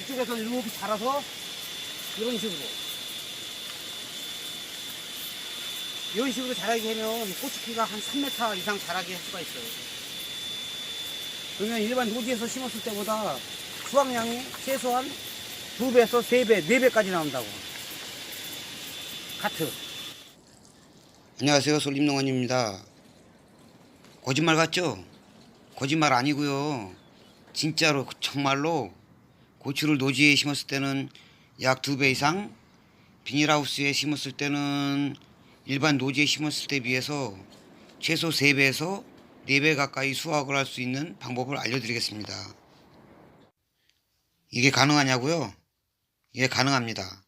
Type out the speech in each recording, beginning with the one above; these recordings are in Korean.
이쪽에서 이렇게 자라서 이런 식으로 이런 식으로 자라게 하면 고추키가 한 3m 이상 자라게 할 수가 있어요. 그러면 일반 노지에서 심었을 때보다 수확량이 최소한 2배에서 3배, 4배까지 나온다고. 카트. 안녕하세요. 솔림농원입니다. 거짓말 같죠? 거짓말 아니고요. 진짜로 정말로 고추를 노지에 심었을 때는 약 두 배 이상, 비닐하우스에 심었을 때는 일반 노지에 심었을 때 비해서 최소 3배에서 4배 가까이 수확을 할 수 있는 방법을 알려드리겠습니다. 이게 가능하냐고요? 예, 가능합니다.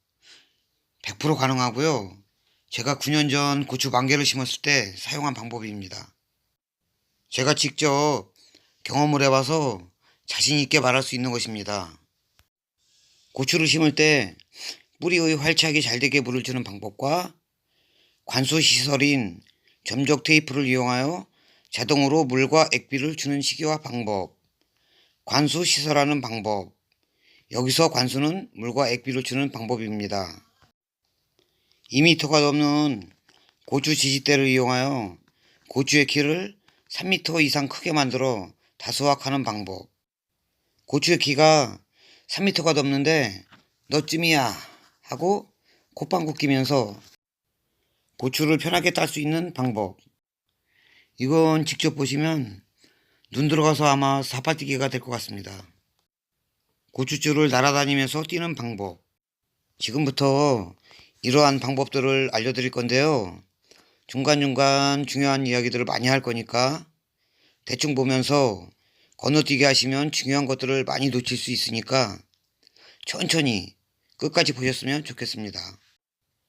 100% 가능하고요. 제가 9년 전 고추 만 개를 심었을 때 사용한 방법입니다. 제가 직접 경험을 해봐서 자신 있게 말할 수 있는 것입니다. 고추를 심을 때 뿌리의 활착이 잘 되게 물을 주는 방법과 관수 시설인 점적 테이프를 이용하여 자동으로 물과 액비를 주는 시기와 방법, 관수 시설하는 방법, 여기서 관수는 물과 액비를 주는 방법입니다. 2m가 넘는 고추 지지대를 이용하여 고추의 키를 3m 이상 크게 만들어 다수확하는 방법. 고추의 키가 3m가 넘는데 너쯤이야 하고 콧방귀 끼면서 고추를 편하게 딸 수 있는 방법. 이건 직접 보시면 눈 들어가서 아마 사파뛰기가 될 것 같습니다. 고추줄을 날아다니면서 뛰는 방법. 지금부터 이러한 방법들을 알려드릴 건데요. 중간중간 중요한 이야기들을 많이 할 거니까 대충 보면서 건너뛰기 하시면 중요한 것들을 많이 놓칠 수 있으니까 천천히 끝까지 보셨으면 좋겠습니다.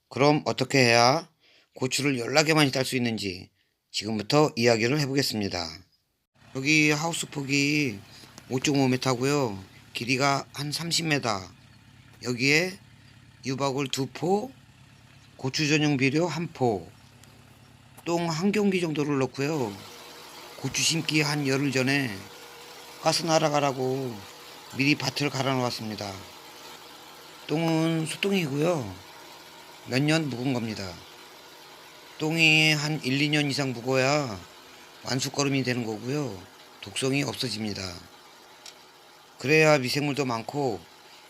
그럼 어떻게 해야 고추를 연락에 많이 딸 수 있는지 지금부터 이야기를 해보겠습니다. 여기 하우스 폭이 5.5m고요. 길이가 한 30m. 여기에 유박을 두 포, 고추 전용 비료 한 포, 똥 한 경기 정도를 넣고요. 고추 심기 한 열흘 전에 가스 날아가라고 미리 밭을 갈아 놓았습니다. 똥은 수똥이고요. 몇 년 묵은 겁니다. 똥이 한 1, 2년 이상 묵어야 완숙거름이 되는 거고요. 독성이 없어집니다. 그래야 미생물도 많고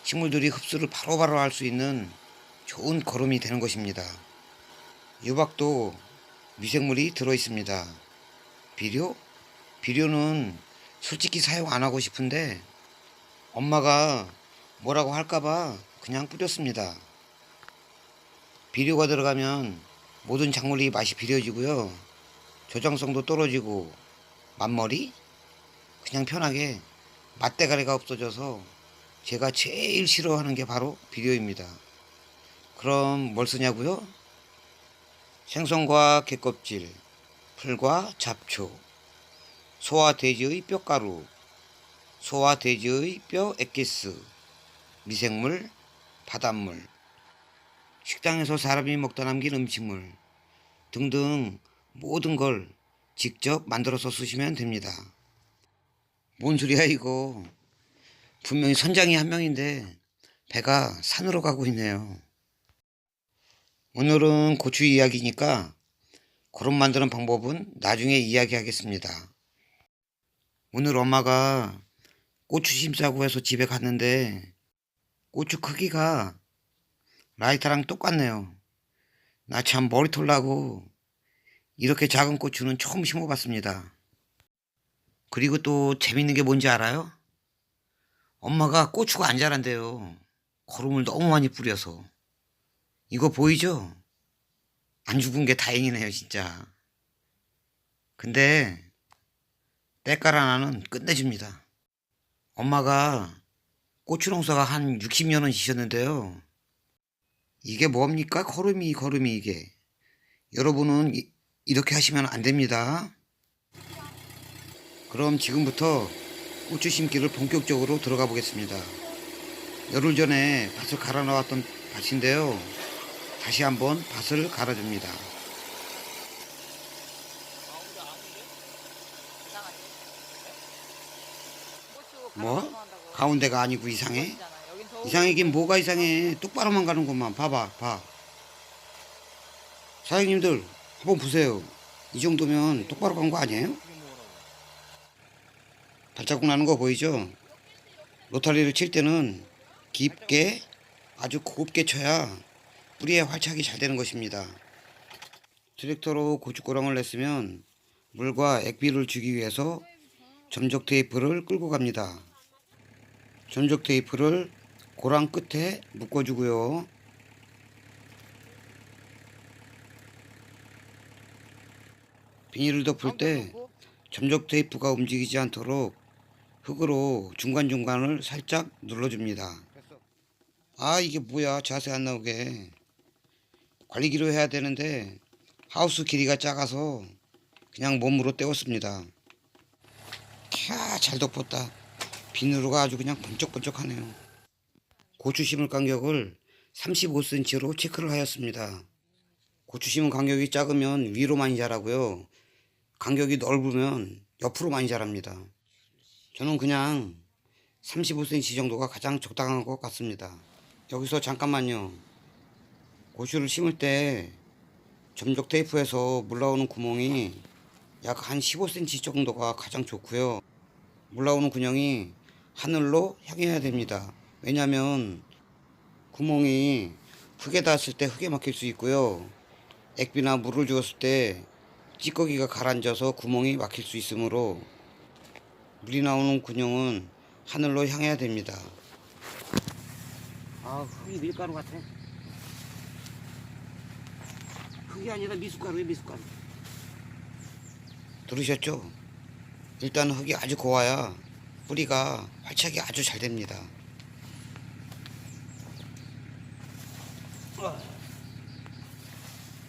식물들이 흡수를 바로바로 할 수 있는 좋은 거름이 되는 것입니다. 유박도 미생물이 들어 있습니다. 비료? 비료는 솔직히 사용 안 하고 싶은데 엄마가 뭐라고 할까봐 그냥 뿌렸습니다. 비료가 들어가면 모든 작물이 맛이 비려지고요. 저장성도 떨어지고 맛머리? 그냥 편하게 맛대가리가 없어져서 제가 제일 싫어하는 게 바로 비료입니다. 그럼 뭘 쓰냐고요? 생선과 개껍질, 풀과 잡초, 소와 돼지의 뼈가루, 소와 돼지의 뼈 엑기스, 미생물, 바닷물, 식당에서 사람이 먹다 남긴 음식물 등등 모든 걸 직접 만들어서 쓰시면 됩니다. 뭔 소리야 이거. 분명히 선장이 한 명인데 배가 산으로 가고 있네요. 오늘은 고추 이야기니까 거름 만드는 방법은 나중에 이야기하겠습니다. 오늘 엄마가 고추 심자고 해서 집에 갔는데 고추 크기가 라이터랑 똑같네요. 나 참 머리털 나고 이렇게 작은 고추는 처음 심어봤습니다. 그리고 또 재밌는 게 뭔지 알아요? 엄마가 고추가 안 자란대요. 거름을 너무 많이 뿌려서. 이거 보이죠? 안 죽은 게 다행이네요, 진짜. 근데 때깔 하나는 끝내줍니다. 엄마가 고추 농사가 한 60년은 지셨는데요. 이게 뭡니까? 걸음이 걸음이 이게. 여러분은 이, 이렇게 하시면 안 됩니다. 그럼 지금부터 고추 심기를 본격적으로 들어가 보겠습니다. 열흘 전에 밭을 갈아 놓았던 밭인데요. 다시 한번 밭을 갈아줍니다. 뭐? 가운데가 아니고 이상해? 여긴 이상하긴 뭐가 이상해. 똑바로만 가는구만. 봐봐, 봐. 사장님들, 한번 보세요. 이 정도면 똑바로 간 거 아니에요? 발자국 나는 거 보이죠? 로타리를 칠 때는 깊게 아주 곱게 쳐야 뿌리에 활착이 잘 되는 것입니다. 트랙터로 고춧가랑을 냈으면 물과 액비를 주기 위해서 점적 테이프를 끌고 갑니다. 점적 테이프를 고랑 끝에 묶어주고요. 비닐을 덮을 때 점적 테이프가 움직이지 않도록 흙으로 중간중간을 살짝 눌러줍니다. 아 이게 뭐야 자세 안 나오게 관리기로 해야 되는데 하우스 길이가 작아서 그냥 몸으로 떼었습니다. 캬 잘 덮었다. 비누로가 아주 그냥 번쩍번쩍하네요. 고추 심을 간격을 35cm로 체크를 하였습니다. 고추 심은 간격이 작으면 위로 많이 자라고요. 간격이 넓으면 옆으로 많이 자랍니다. 저는 그냥 35cm 정도가 가장 적당한 것 같습니다. 여기서 잠깐만요. 고추를 심을 때 점적 테이프에서 물 나오는 구멍이 약 한 15cm 정도가 가장 좋고요. 물 나오는 군형이 하늘로 향해야 됩니다. 왜냐하면 구멍이 흙에 닿았을 때 흙에 막힐 수 있고요. 액비나 물을 주었을 때 찌꺼기가 가라앉아서 구멍이 막힐 수 있으므로 물이 나오는 군형은 하늘로 향해야 됩니다. 아, 흙이 밀가루 같아. 흙이 아니라 미숫가루에 미숫가루. 들으셨죠? 일단 흙이 아주 고와야 뿌리가 활착이 아주 잘 됩니다.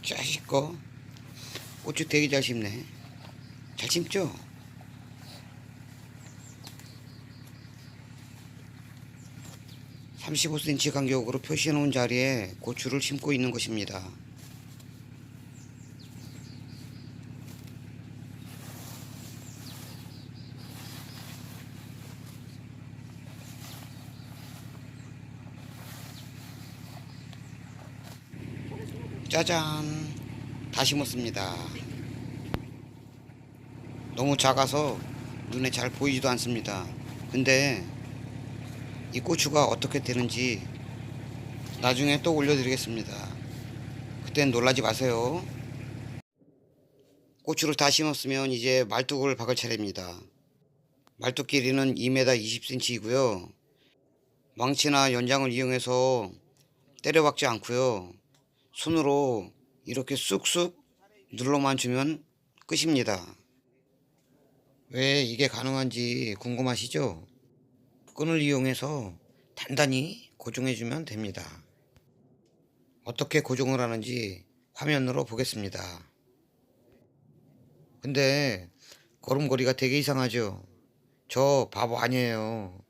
자식 거 고추 되게 잘 심네. 잘 심죠? (35cm) 간격으로 표시해 놓은 자리에 고추를 심고 있는 것입니다. 짜잔. 다 심었습니다. 너무 작아서 눈에 잘 보이지도 않습니다. 근데 이 고추가 어떻게 되는지 나중에 또 올려드리겠습니다. 그땐 놀라지 마세요. 고추를 다 심었으면 이제 말뚝을 박을 차례입니다. 말뚝 길이는 2m 20cm이고요. 망치나 연장을 이용해서 때려 박지 않고요 손으로 이렇게 쑥쑥 눌러만 주면 끝입니다. 왜 이게 가능한지 궁금하시죠? 끈을 이용해서 단단히 고정해 주면 됩니다. 어떻게 고정을 하는지 화면으로 보겠습니다. 근데 걸음걸이가 되게 이상하죠? 저 바보 아니에요.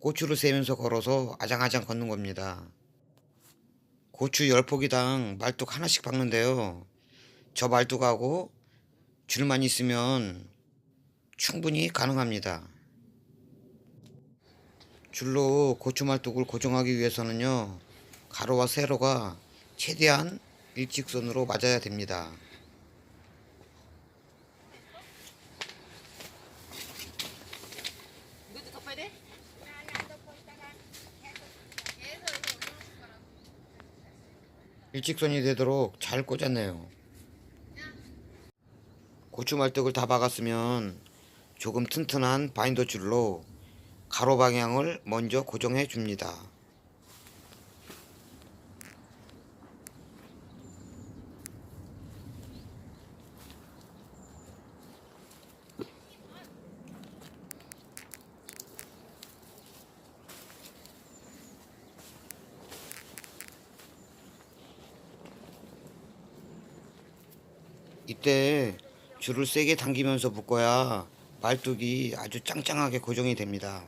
고추를 세면서 걸어서 아장아장 걷는 겁니다. 고추 10포기당 말뚝 하나씩 박는데요. 저 말뚝하고 줄만 있으면 충분히 가능합니다. 줄로 고추 말뚝을 고정하기 위해서는요. 가로와 세로가 최대한 일직선으로 맞아야 됩니다. 이것도 덮어야 돼? 일직선이 되도록 잘 꽂았네요. 고추 말뚝을 다 박았으면 조금 튼튼한 바인더 줄로 가로 방향을 먼저 고정해 줍니다. 이때 줄을 세게 당기면서 묶어야 말뚝이 아주 짱짱하게 고정이 됩니다.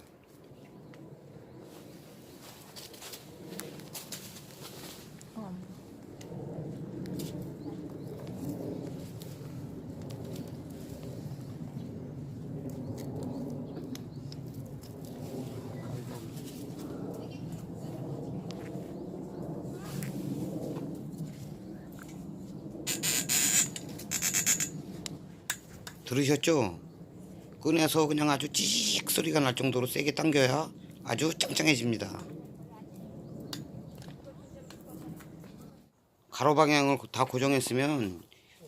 들으셨죠? 꺼내서 그냥 아주 찌익 소리가 날 정도로 세게 당겨야 아주 짱짱해집니다. 가로 방향을 다 고정했으면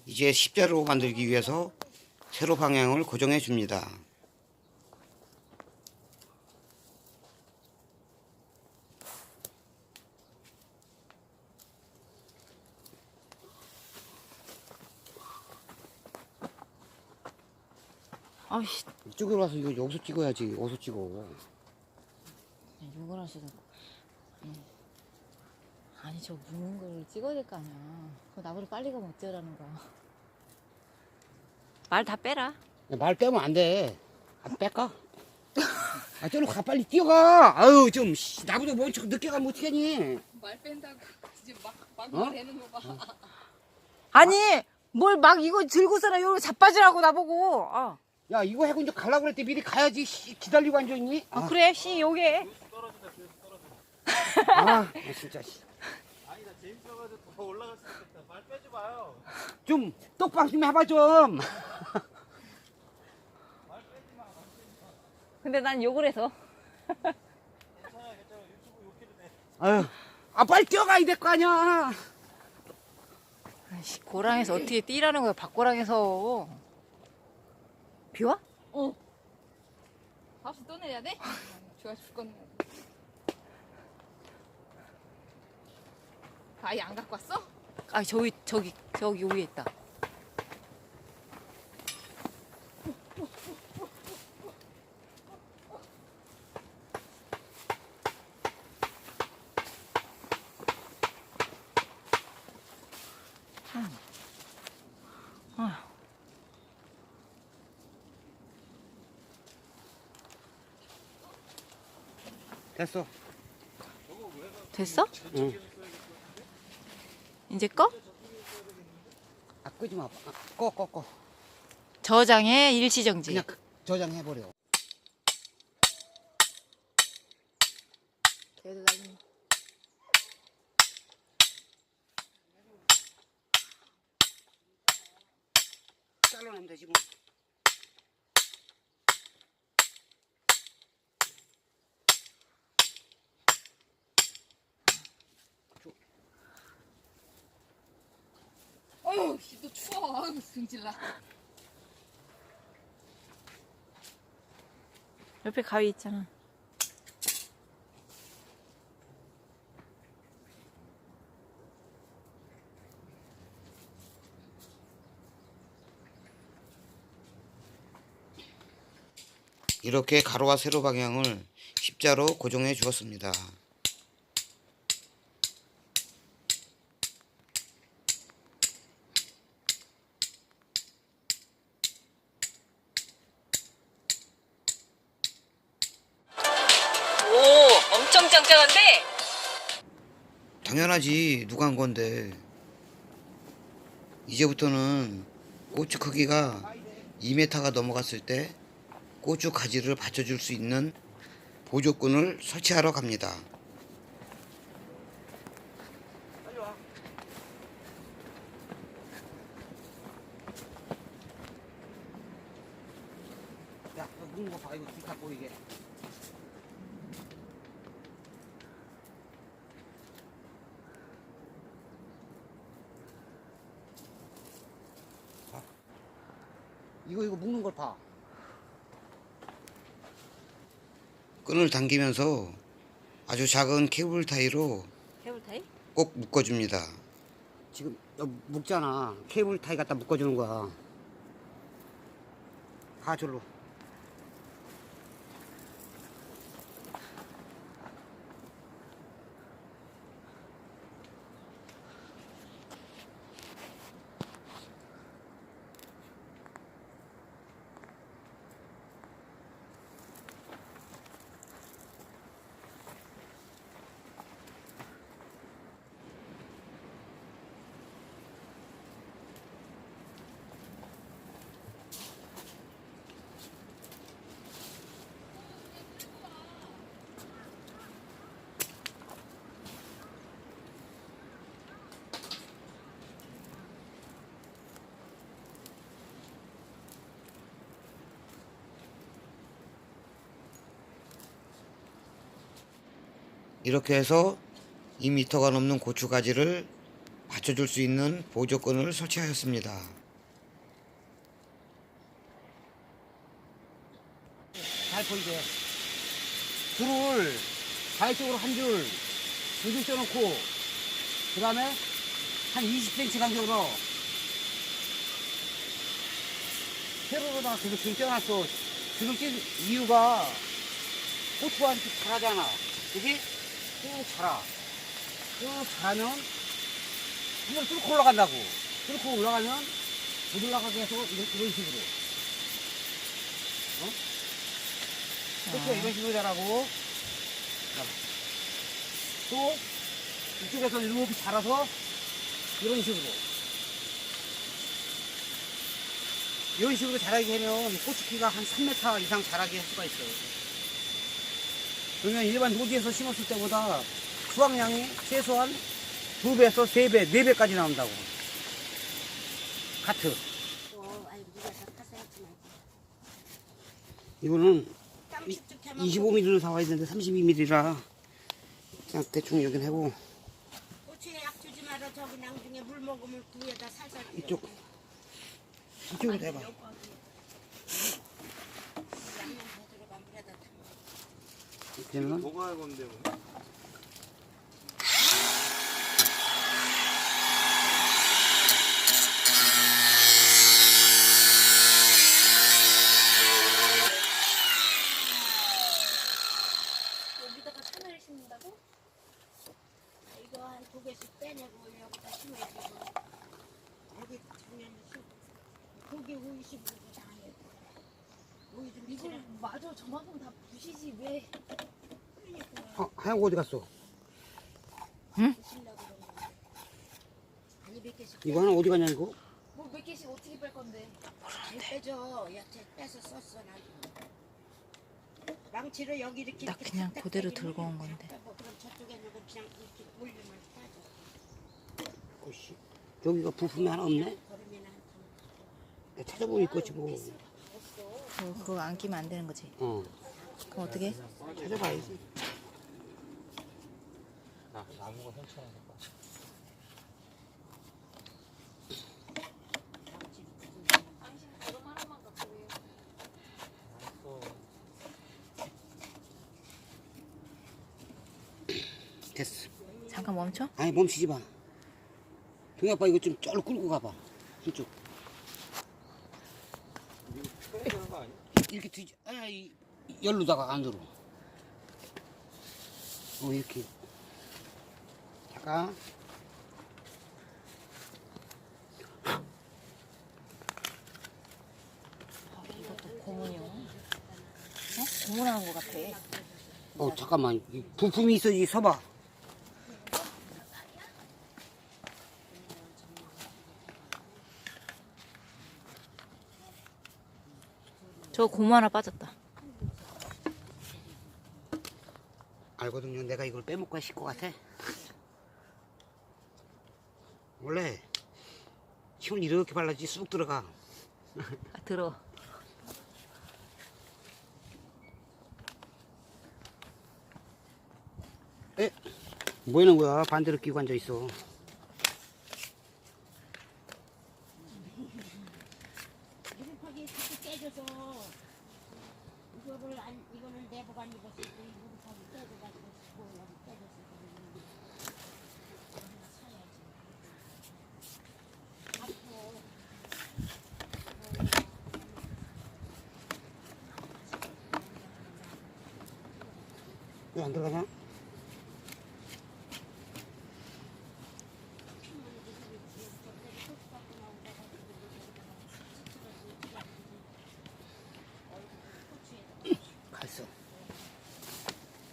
이제 십자로 만들기 위해서 세로 방향을 고정해 줍니다. 아이씨, 이쪽으로 와서 이거 여기서 찍어야지. 어디서 찍어. 욕을 하시는 거. 예. 아니, 저 묻는 걸 찍어야 될 거 아니야. 그거 나보다 빨리 가면 어쩌라는 거야. 말 다 빼라. 말 빼면 안 돼. 안 뺄까? 아, 저로 가, 빨리 뛰어가! 아유, 좀, 씨, 나보다 먼저 늦게 가면 어떡하니? 말 뺀다고 이제 막, 막 어? 말하는 거 봐. 아니, 뭘 막 이거 들고서는 여기 자빠지라고 나보고. 아, 야, 이거 하고 이제 가려고 그랬대. 미리 가야지. 씨, 기다리고 앉아 있니? 아, 그래, 씨, 요게. 아, 아, 진짜, 씨. 아니 나 재밌어가지고 더 올라갈 수 있겠다 말 빼지 마요 좀, 똑바로 좀 해봐, 좀. 근데 난 욕을 해서. 괜찮아 괜찮아 유튜브 욕해도 돼 아유, 아, 빨리 뛰어가야 될 거 아니야. 아이씨, 고랑에서 어떻게 뛰라는 거야, 밖고랑에서. 비 와? 어. 밥수 또 내야 돼? 좋아 죽겠네. 아예 안 갖고 왔어? 아, 저기, 저기, 저기 위에 있다. 됐어. 됐어? 응. 이제 꺼? 아, 끄지 마. 아, 꺼, 꺼, 꺼. 저장해, 일시정지. 그냥 그- 저장해버려. 너 추워. 아유, 승질나. 옆에 가위 있잖아. 이렇게 가로와 세로 방향을 십자로 고정해 주었습니다. 당연하지 누가 한 건데 이제부터는 고추 크기가 2m가 넘어갔을 때 고추 가지를 받쳐줄 수 있는 보조끈을 설치하러 갑니다. 야, 거 봐, 이거 기타 보이게. 이거 이거 묶는 걸 봐. 끈을 당기면서 아주 작은 케이블 타이로 케이블 타이? 꼭 묶어줍니다. 지금 여기 묶잖아. 케이블 타이 갖다 묶어주는 거야. 가 절로. 이렇게 해서 2m가 넘는 고추 가지를 받쳐줄 수 있는 보조건을 설치하였습니다. 잘 보이게. 줄을 좌회쪽으로 한 줄, 두줄 쪄놓고, 그 다음에 한 20cm 간격으로 세로로다가 계속 줄 쪄놨어. 줄을 찐 이유가 고추가 이렇게 자라잖아. 그지? 쭉 자라. 쭉 자라면 한번 뚫고 올라간다고. 뚫고 올라가면 못 올라가게 해서 이런, 이런 식으로. 그렇죠. 이런 식으로 자라고. 또, 이쪽에서 이렇게 자라서, 이런 식으로. 이런 식으로 자라게 되면 고추키가 한 3m 이상 자라게 할 수가 있어요. 그러면 일반 노지에서 심었을 때보다 수확량이 최소한 2배에서 3배, 4배까지 나온다고. 카트. 이거는 25mm로 사와야 되는데 32mm라 그냥 대충 여긴 하고. 이쪽 이쪽으로 대봐 양념 더 들어가 물에다 타. 이렇게는 뭐가 할 건데 뭐? 여기다가 참외를 심는다고? 이거 한 두 개씩 빼내고 여기다 심어주고 여기 작년에 심 고기 우유 심고 다 해. 우유 좀 이걸 이걸 마저 저만큼 다 부시지 왜? 어, 거 어디 갔어? 개씩 이거 하나 어디 갔냐 이거? 뭐 몇 개씩 어떻게 뺄 건데? 잘 빼줘. 야채 빼서 썼어 나. 망치로 여기 이렇게 나 이렇게 그냥 탁탁 그대로 들고 온다 건데. 빼고 그럼 저쪽에 있는 건 그냥 이렇게 올리면 빠져. 어씨 여기가 부품이 하나 없네? 걸음이나 한 통. 내가 찾아보면 있겠지 뭐 그거, 그거 안 끼면 안 되는 거지. 어, 그럼 어떻게? 해? 찾아봐야지 나 나무가 현천한 거 봐. 됐어. 잠깐 멈춰? 아니 멈추지 마. 동희 아빠 이거 좀쩔 끌고 가봐. 이쪽? 이렇게 뒤지 아이 열로다가 안으로. 어 이렇게 잠깐 이것도 고문이요. 어? 고문하는 것 같아. 어 잠깐만 이 부품이 있어야지 서봐 저 고무 하나 빠졌다. 알거든요 내가 이걸 빼먹고 하실 것 같아 원래 힘을 이렇게 발라지 쑥 들어가 아, 들어. 에? 뭐 하는 거야 반대로 끼고 앉아 있어 무릎하기 자꾸 깨져서 이거를 안 이거는 내보관 입었을 때이 무릎하기 깨져가지고 보려고 깨졌을 때 하나 사야지. 앞으로 왜안 들어가냐? 갔어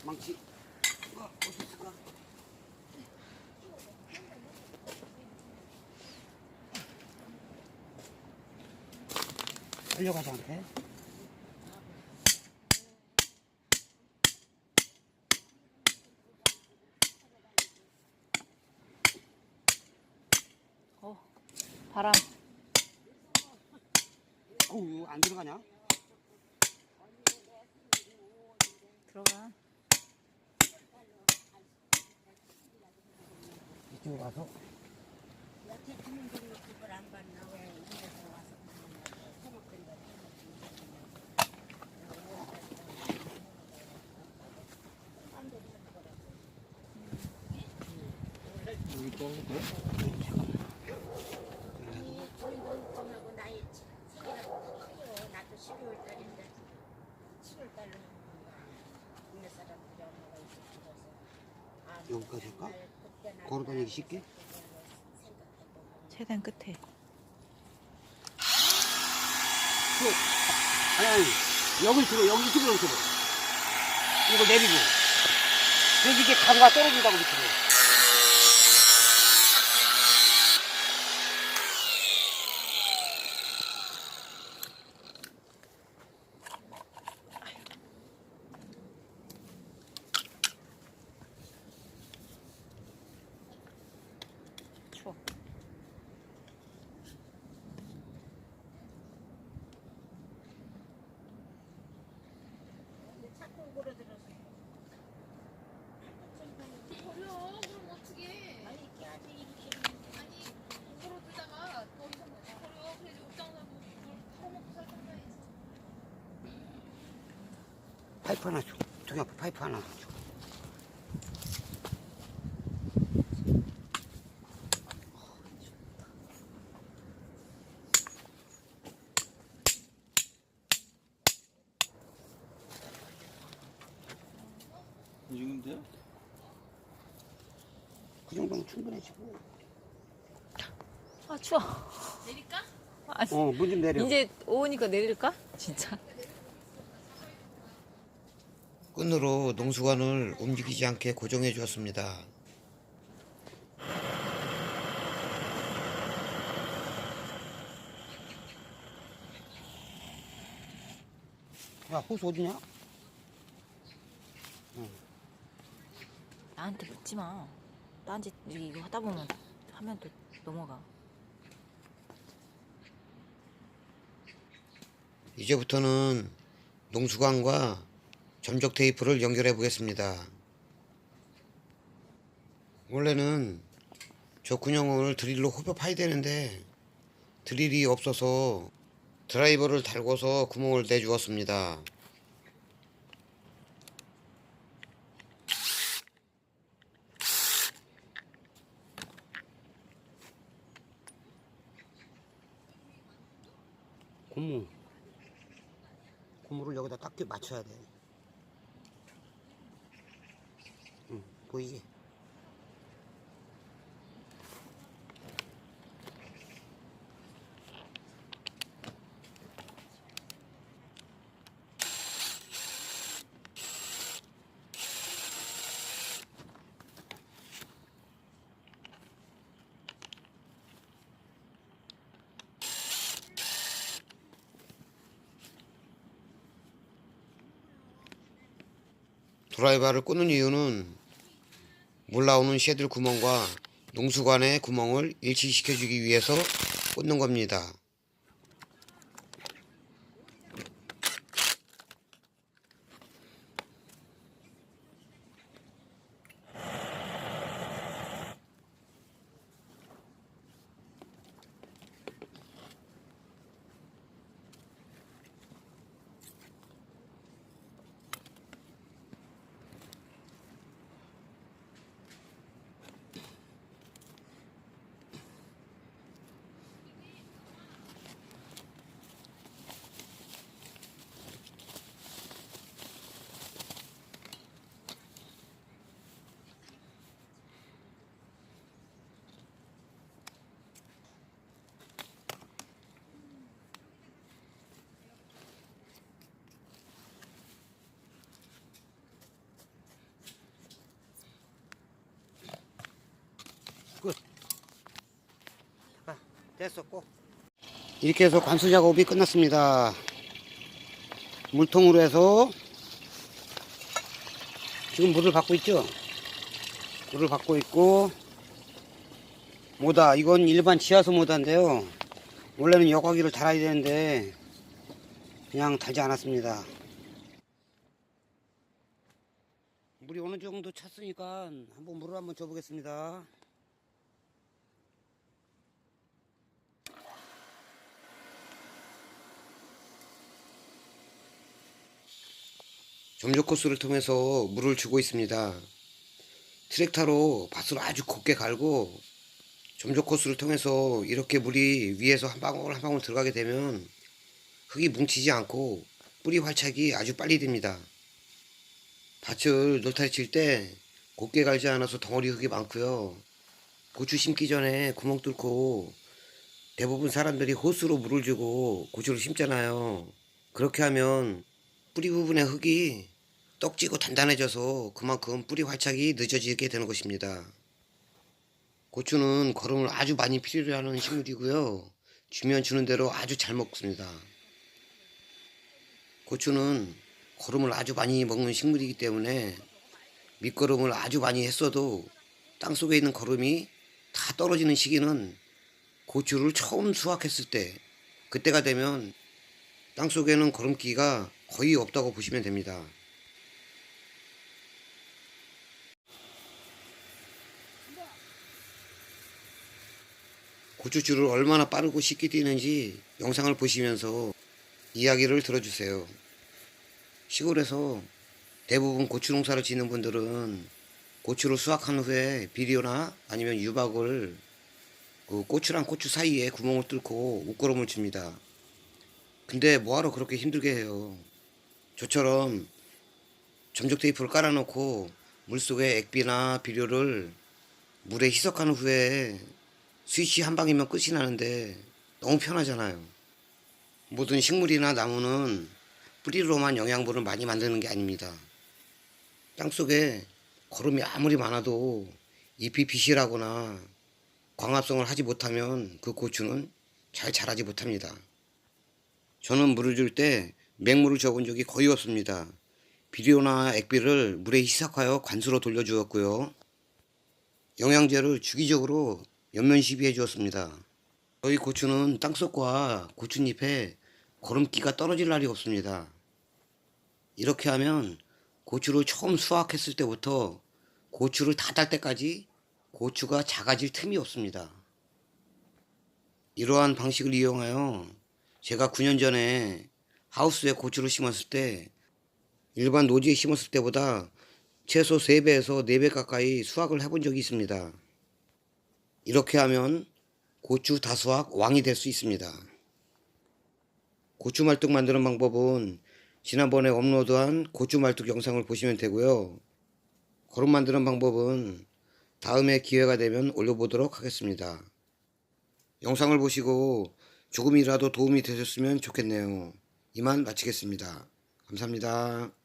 망치 어, 어디 있을까? 살려가지 않게 바람. 어우 안 들어가냐? 들어가. 이쪽으로 가서 여태 주민들이 그걸 안 봤나 왜 이래서 와서 해먹던 거 아니 저희도 거하고 나이 생일하고 틀려 나도 12월 달인데 7월 달로 국내 사람들이 엄마가 이제 죽어서 아, 여기까지 할까? 맨날 그때나 걸어 다니기 쉽게? 최대한 끝에. 아니 아니 여기 들어 여기 이쪽으로 들어 이거 내리고 그래서 이게 가루가 떨어진다고 밑으로 추워. 자꾸 오그러들어서 버려. 그럼 어떻게? 아니 깨야지 이렇게 아니 이거로 두다가 더 이상 못 버려. 그래야지 옷장 사고 뭘 팔아먹고 살 건데. 파이프 하나 줘 저기 앞에 파이프 하나 줘 이 정도야? 그 정도면 충분해지고 아 추워. 내릴까? 아니 어문 좀 내려 이제 오니까 내릴까? 진짜. 끈으로 농수관을 움직이지 않게 고정해 주었습니다. 야 호수 어디냐? 나한테 묻지 마. 딴짓 이거 하다 보면 하면 또 넘어가. 이제부터는 농수관과 점적 테이프를 연결해 보겠습니다. 원래는 저 군형을 드릴로 호벼 파야 되는데 드릴이 없어서 드라이버를 달고서 구멍을 내주었습니다. 고무 고무를 여기다 딱 맞춰야 돼 응, 보이지? 드라이버를 꽂는 이유는 물 나오는 쉐들 구멍과 농수관의 구멍을 일치시켜주기 위해서 꽂는 겁니다. 됐었고. 이렇게 해서 관수 작업이 끝났습니다. 물통으로 해서 지금 물을 받고 있죠? 물을 받고 있고. 모다 이건 일반 지하수 모다인데요. 원래는 여과기를 달아야 되는데 그냥 달지 않았습니다. 물이 어느 정도 찼으니까 한번 물을 한번 줘보겠습니다 점적 코스를 통해서 물을 주고 있습니다. 트랙터로 밭을 아주 곱게 갈고 점적 코스를 통해서 이렇게 물이 위에서 한 방울 한 방울 들어가게 되면 흙이 뭉치지 않고 뿌리 활착이 아주 빨리 됩니다. 밭을 놀타리 칠 때 곱게 갈지 않아서 덩어리 흙이 많고요. 고추 심기 전에 구멍 뚫고 대부분 사람들이 호스로 물을 주고 고추를 심잖아요. 그렇게 하면 뿌리 부분의 흙이 떡지고 단단해져서 그만큼 뿌리 활착이 늦어지게 되는 것입니다. 고추는 거름을 아주 많이 필요로 하는 식물이고요. 주면 주는 대로 아주 잘 먹습니다. 고추는 거름을 아주 많이 먹는 식물이기 때문에 밑거름을 아주 많이 했어도 땅 속에 있는 거름이 다 떨어지는 시기는 고추를 처음 수확했을 때 그때가 되면 땅 속에는 거름기가 거의 없다고 보시면 됩니다. 고추줄을 얼마나 빠르고 쉽게 뛰는지 영상을 보시면서 이야기를 들어주세요. 시골에서 대부분 고추 농사를 짓는 분들은 고추를 수확한 후에 비료나 아니면 유박을 그 고추랑 고추 사이에 구멍을 뚫고 옷걸음을 칩니다. 근데 뭐하러 그렇게 힘들게 해요. 저처럼 점적 테이프를 깔아놓고 물속에 액비나 비료를 물에 희석한 후에 스위치 한 방이면 끝이 나는데 너무 편하잖아요. 모든 식물이나 나무는 뿌리로만 영양분을 많이 만드는 게 아닙니다. 땅 속에 거름이 아무리 많아도 잎이 비실하거나 광합성을 하지 못하면 그 고추는 잘 자라지 못합니다. 저는 물을 줄 때 맹물을 적은 적이 거의 없습니다. 비료나 액비를 물에 희석하여 관수로 돌려주었고요. 영양제를 주기적으로 연면 시비해 주었습니다. 저희 고추는 땅속과 고추잎에 거름기가 떨어질 날이 없습니다. 이렇게 하면 고추를 처음 수확했을 때부터 고추를 다 딸 때까지 고추가 작아질 틈이 없습니다. 이러한 방식을 이용하여 제가 9년 전에 하우스에 고추를 심었을 때 일반 노지에 심었을 때보다 최소 3배에서 4배 가까이 수확을 해본 적이 있습니다. 이렇게 하면 고추 다수확 왕이 될 수 있습니다. 고추 말뚝 만드는 방법은 지난번에 업로드한 고추 말뚝 영상을 보시면 되고요. 거름 만드는 방법은 다음에 기회가 되면 올려보도록 하겠습니다. 영상을 보시고 조금이라도 도움이 되셨으면 좋겠네요. 이만 마치겠습니다. 감사합니다.